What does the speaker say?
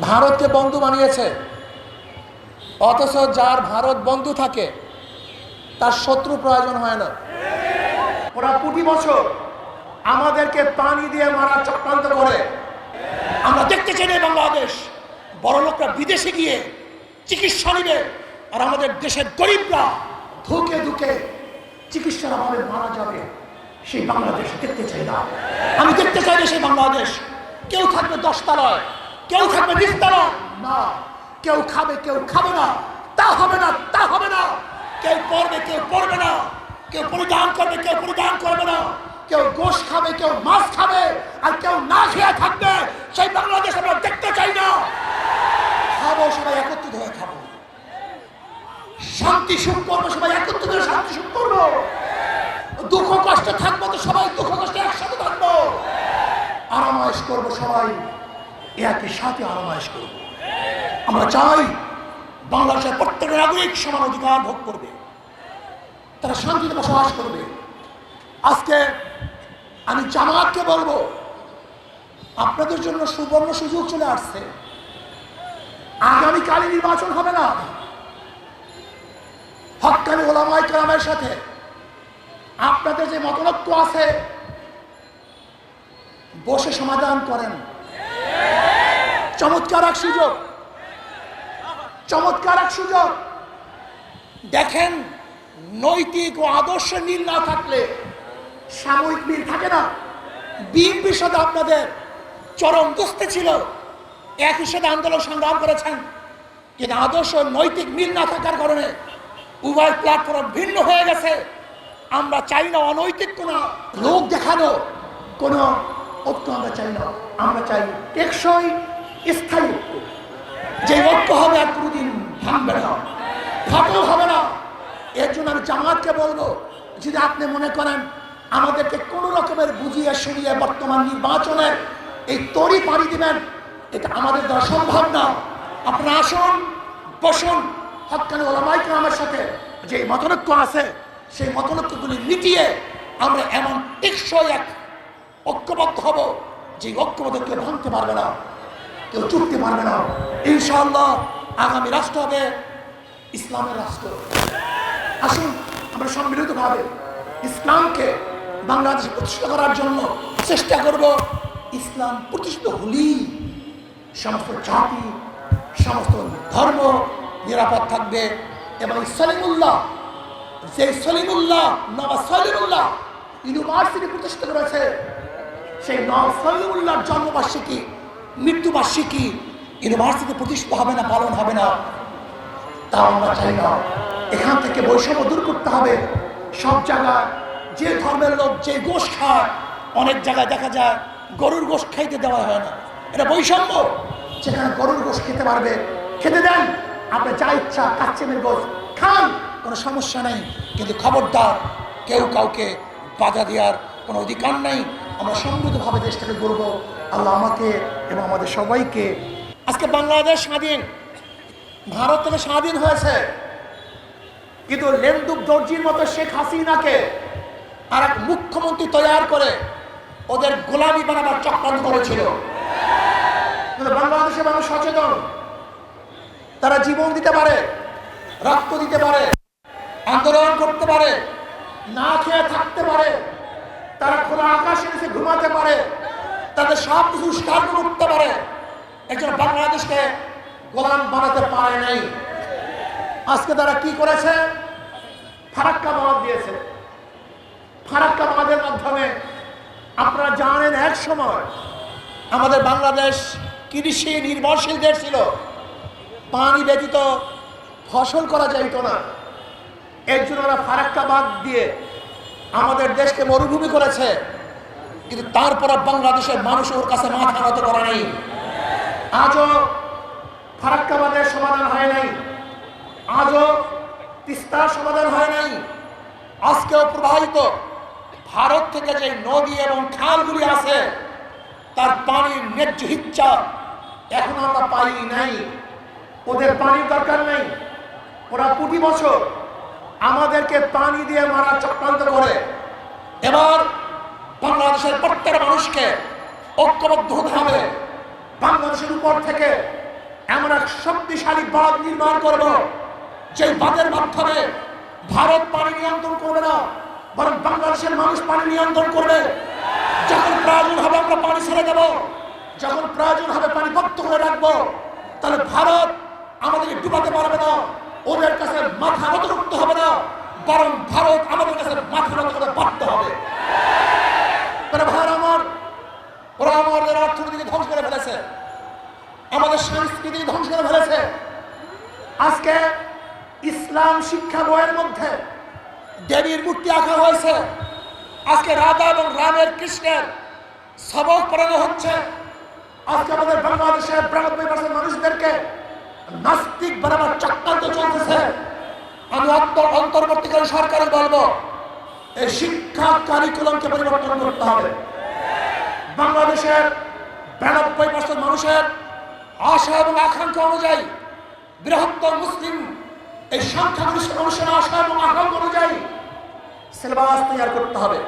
ভারতকে বন্ধু বানিয়েছে। অথচ যার ভারত বন্ধু থাকে তার শত্রু প্রয়োজন হয় না। ওরা প্রতি বছর আমাদেরকে পানি দিয়ে মারার চক্রান্ত করে। আমরা দেখতে চাই না বাংলাদেশ। বড় লোকরা বিদেশে গিয়ে চিকিৎসা নিবে আর আমাদের দেশের গরিবরা ধুকে ধুকে চিকিৎসার অভাবে মারা যাবে। সেই বাংলাদেশ দেখতে চাই না। আমি দেখতে চাই না সেই বাংলাদেশ। কেউ থাকবে দশতলায়। কেউ থাকবে নিচতলায় না। কেউ খাবে কেউ খাবে না। তা হবে না, তা হবে না। কেউ পড়বে কেউ পড়বে না। কেউ পরিধান করবে, কেউ পরিধান করবে না। কেউ গোশ খাবে, কেউ মাছ খাবে, আর কেউ না খেয়ে থাকবে, সেই বাংলাদেশ আমরা দেখতে চাই না। খাব, সবাই একত্রিত হয়ে খাব। শান্তি সুখ করব, সবাই একত্রিত হয়ে শান্তি সুখ করব। দুঃখ কষ্টে থাকব তো সবাই দুঃখ কষ্টে একসাথে থাকব। আরামায়েশ করব সবাই। একই সাথে আরামায়েশ করব আমরা চাই বাংলাদেশের প্রত্যেকের নাগরিক সমান অধিকার ভোগ করবে। তারা শান্তিতে বসবাস করবে। আজকে আমি জামাতকে বলব, আপনাদের জন্য সুবর্ণ সুযোগ চলে আসছে। আগামীকালই নির্বাচন হবে না। হকানি ওলামাই কালামের সাথে আপনাদের যে মতনৈক্য আছে, বসে সমাধান করেন। চমৎকার এক সুযোগ। চমৎকার এক সুযোগ। দেখেন, নৈতিক ও আদর্শ মিল না থাকলে সাময়িক মিল থাকে না। বিএনপির সাথে আপনাদের চরম দোস্তে ছিল। একই সাথে আন্দোলন সংগ্রাম করেছেন। কিন্তু আদর্শ নৈতিক মিল না থাকার কারণে উভয় প্ল্যাটফর্ম ভিন্ন হয়ে গেছে। আমরা চাই না অনৈতিক কোনো লোক দেখানো, কোনো ঐক্য আমরা চাই না। আমরা চাই টেকসই, স্থায়ী ঐক্য। যে ঐক্য হবে আর কোনোদিন ভাঙবে না। ফাটেও হবে না। এর জন্য আমি জামাতকে বলব, যদি আপনি মনে করেন আমাদেরকে কোনো রকমের বুঝিয়ে শুনিয়ে বর্তমান নির্বাচনের এই তরি পাড়ি দিবেন, এটা আমাদের দ্বারা সম্ভব না। আপনারা আসুন, বসুন। হকানি ওলামাইকে আমার সাথে যে মতনৈক্য আছে, সেই মতনৈক্যগুলি মিটিয়ে আমরা এমন টেকসই এক ঐক্যবদ্ধ হব। যে ঐক্যবদ্ধ কেউ ভাঙতে পারবে না, কেউ চুটতে পারবে না। ইনশাআল্লাহ আগামী রাষ্ট্র হবে ইসলামের রাষ্ট্র। আসুন, আমরা সম্মিলিতভাবে ইসলামকে বাংলাদেশে প্রতিষ্ঠিত করার জন্য চেষ্টা করব ইসলাম প্রতিষ্ঠিত হলেই সমস্ত জাতি, সমস্ত ধর্ম নিরাপদ থাকবে এবং সলিমুল্লাহ, যে সলিমুল্লাহ নবা সলিমুল্লাহ ইউনিভার্সিটি প্রতিষ্ঠিত করেছে সেই নব সলিমুল্লাহর জন্মবার্ষিকী, মৃত্যুবার্ষিকী ইউনিভার্সিটি প্রতিষ্ঠিত হবে না, পালন হবে না, তা আমরা চাই না। এখান থেকে বৈষম্য দূর করতে হবে। সব জায়গায় যে ধর্মের লোক যে গোশ খায়, অনেক জায়গায় দেখা যায় গরুর গোশ খাইতে দেওয়া হয় না। এটা বৈষম্য। যেখানে গরুর গোশ খেতে পারবে, খেতে দেন। আপনি যা ইচ্ছা কাচ্চেমের গোশ খান, কোনো সমস্যা নেই। কিন্তু খবরদার কেউ কাউকে বাধা দেওয়ার কোনো অধিকার নেই। আমরা সমৃদ্ধভাবে দেশটাকে গড়ব। আল্লাহ আমাকে এবং আমাদের সবাইকে আজকে বাংলাদেশ স্বাধীন ভারত থেকে স্বাধীন হয়েছে। কিন্তু লেন্দুক দর্জির মতো শেখ হাসিনাকে আর এক মুখ্যমন্ত্রী তৈরি করে ওদের গোলামি বানাবার চক্রান্ত করেছিল। বাংলাদেশের মানুষ সচেতন, তারা জীবন দিতে পারে, রক্ত দিতে পারে, আন্দোলন করতে পারে, না খেয়ে থাকতে পারে। তারা খোলা আকাশে নিচে ঘুমাতে পারে, তাদের সব কিছু স্টার করতে পারে। একজন বাংলাদেশকে গোলাম বানাতে পারে নাই। আজকে তারা কি করেছে? ফারাক্কা বাদ দিয়েছে। ফারাক্কা বাঁধের মাধ্যমে আপনারা জানেন এক সময় আমাদের বাংলাদেশ কৃষি নির্ভরশীল দেশ ছিল। পানি ব্যতীত ফসল করা যাইত না। এর জন্য ওরা ফারাক্কা বাদ দিয়ে আমাদের দেশকে মরুভূমি করেছে, কিন্তু তারপর বাংলাদেশের মানুষ ওর কাছে মাথা নত করা নেই। আজও ফারাক্কাবাদের সমাধান হয় নাই, আজও তিস্তার সমাধান হয় নাই। আজকেও প্রবাহিত ভারত থেকে যে নদী এবং খালগুলি আছে, তার পানির ন্যায্য ইচ্ছা এখন আমরা পাই নাই। ওদের পানির দরকার নেই। ওরা প্রতি বছর আমাদেরকে পানি দিয়ে মারা চক্রান্ত করে। এবার বাংলাদেশের প্রত্যেক মানুষকে ঐক্যবদ্ধ হতে হবে। বাংলাদেশের উপর থেকে এমন এক শক্তিশালী বাঁধ নির্মাণ করব যে বাঁধের মাধ্যমে ভারত পানি নিয়ন্ত্রণ করবে না, বরং বাংলাদেশের মানুষ পানি নিয়ন্ত্রণ করবে। যখন প্রয়োজন হবে আমরা পানি ছেড়ে দেব। যখন প্রয়োজন হবে পানি বদ্ধ করে রাখব, তাহলে ভারত আমাদেরকে ডুবাতে পারবে না। ওদের কাছে মাথা নত করতে হবে না, বরং ভারত আমাদের কাছে মাথা নত করে বাধ্য হবে। তাহলে ভাই আমার, ওরা আমাদের অর্থনীতিকে ধ্বংস করে ফেলেছে, আমাদের সংস্কৃতি ধ্বংস করে ফেলেছে। আজকে ইসলাম শিক্ষা বইয়ের মধ্যে দেবীর মূর্তি আঁকা হয়েছে। আজকে রাধা এবং রামের কৃষ্ণের সবক পড়ানো হচ্ছে। আজকে আমাদের বাংলাদেশের বিরানব্বই মানুষদেরকে নাস্তিক বানাবার চক্রান্ত চলতেছে। আমি অন্ত- অন্তর্বর্তীকালীন সরকারে বলব, এই শিক্ষা কারিকুলামকে পরিবর্তন করতে হবে। বাংলাদেশের বিরানব্বই পার্সেন্ট মানুষের আশা এবং আকাঙ্ক্ষা অনুযায়ী বৃহত্তর মুসলিম এই সংখ্যাগরিষ্ঠ মানুষের আশা এবং আকাঙ্ক্ষা অনুযায়ী সিলেবাস তৈরি করতে হবে।